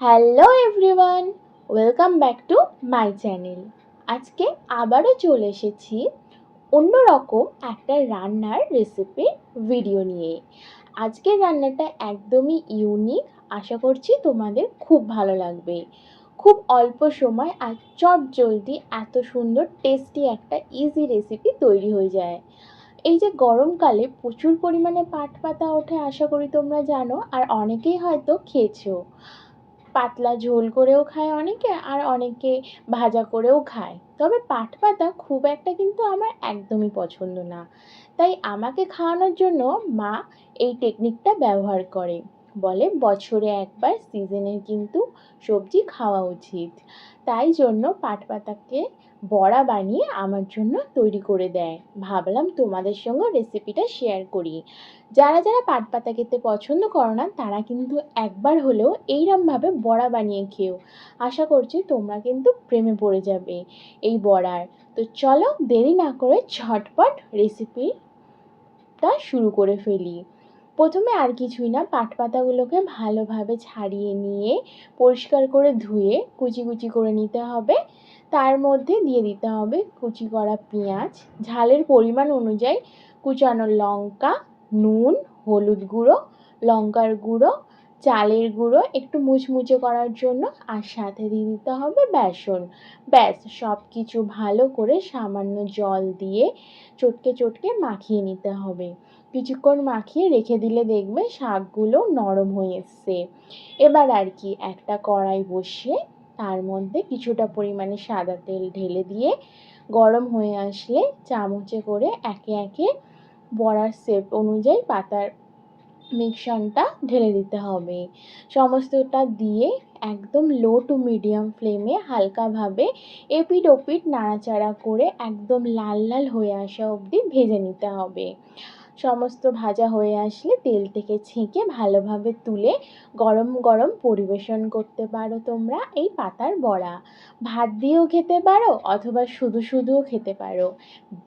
Hello everyone welcome back to my channel আজকে আবারও চলে এসেছি অন্যরকম একটা রান্নার রেসিপির ভিডিও নিয়ে। আজকের রান্নাটা একদমই ইউনিক আশা করছি তোমাদের খুব ভালো লাগবে। খুব অল্প সময় আর চট জলদি এত সুন্দর টেস্টি একটা ইজি রেসিপি তৈরি হয়ে যায়। এই যে গরমকালে প্রচুর পরিমাণে পাট পাতা ওঠে, আশা করি তোমরা জানো, আর অনেকেই হয়তো খেয়েছো। পাতলা ঝোল করেও খায় অনেকে আর অনেকে ভাজা করেও খায়। তবে পাট পাতা খুব একটা কিন্তু আমার একদমই পছন্দ না। তাই আমাকে খাওয়ানোর জন্য মা এই টেকনিকটা ব্যবহার করে। বলে বছরে একবার সিজনের কিন্তু সবজি খাওয়া উচিত। তাই জন্য পাট পাতাকে বড়া বানিয়ে আমার জন্য তৈরি করে দেয়। ভাবলাম তোমাদের সঙ্গে রেসিপিটা শেয়ার করি। যারা যারা পাট পাতা খেতে পছন্দ করো না, তারা কিন্তু একবার হলেও এইরমভাবে বড়া বানিয়ে খেও। আশা করছি তোমরা কিন্তু প্রেমে পড়ে যাবে এই বড়ার। তো চলো দেরি না করে ঝটপট রেসিপিটা শুরু করে ফেলি। প্রথমে আর কিছুই না পাট পাতাগুলোকে ভালোভাবে ছাড়িয়ে নিয়ে পরিষ্কার করে ধুয়ে কুচি কুচি করে নিতে হবে। তার মধ্যে দিয়ে দিতে হবে কুচি করা পেঁয়াজ। ঝালের পরিমাণ অনুযায়ী কুচানো লঙ্কা, নুন, হলুদ গুঁড়ো, লঙ্কার গুঁড়ো চালের গুঁড়ো একটু মুচমুচে করার জন্য আর সাথে দিয়ে দিতে হবে বেসন। ব্যাস সব কিছু ভালো করে সামান্য জল দিয়ে চটকে চটকে মাখিয়ে নিতে হবে। কিছুক্ষণ মাখিয়ে রেখে দিলে দেখবে শাকগুলো নরম হয়ে এসছে। এবার আর কি, একটা কড়াই বসিয়ে তার মধ্যে কিছুটা পরিমাণে সাদা তেল ঢেলে দিয়ে গরম হয়ে আসলে চামচে করে একে একে বড়ার শেপ অনুযায়ী পাতার মিক্সনটা ঢেলে দিতে হবে। সমস্তটা দিয়ে একদম লো টু মিডিয়াম ফ্লেমে হালকাভাবে এপিট ওপিট নাড়াচাড়া করে একদম লাল লাল হয়ে আসা অবধি ভেজে নিতে হবে। সমস্ত ভাজা হয়ে আসলে তেল থেকে ছেঁকে ভালোভাবে তুলে গরম গরম পরিবেশন করতে পারো তোমরা এই পাতার বড়া। ভাত দিয়েও খেতে পারো অথবা শুধু শুধুও খেতে পারো।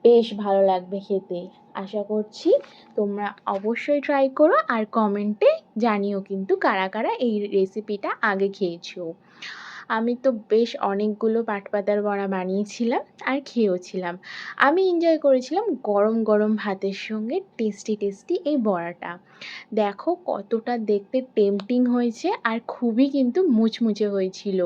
বেশ ভালো লাগবে খেতে। আশা করছি তোমরা অবশ্যই ট্রাই করো আর কমেন্টে জানিও কিন্তু কারা কারা এই রেসিপিটা আগে খেয়েছো। আমি তো বেশ অনেকগুলো পাটপাতার বড়া বানিয়েছিলাম আর খেয়েওছিলাম। আমি এনজয় করেছিলাম গরম গরম ভাতের সঙ্গে টেস্টি টেস্টি এই বড়াটা। দেখো কতটা দেখতে টেম্পটিং হয়েছে আর খুবই কিন্তু মুচমুচে হয়েছিল।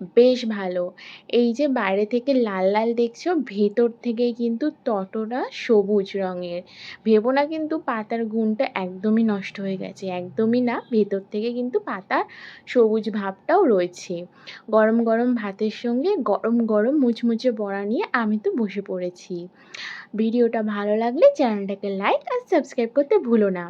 বেশ ভালো। এই যে বাইরে থেকে লাল লাল দেখছ, ভেতর থেকে কিন্তু ততটা সবুজ রঙের। ভেবো না কিন্তু পাতার গুণটা একদমই নষ্ট হয়ে গেছে, একদমই না। ভেতর থেকে কিন্তু পাতার সবুজ ভাবটাও রয়েছে। গরম গরম ভাতের সঙ্গে গরম গরম মুচমুচে বড়া নিয়ে আমি তো বসে পড়েছি। ভিডিওটা ভালো লাগলে চ্যানেলটাকে লাইক আর সাবস্ক্রাইব করতে ভুলো না।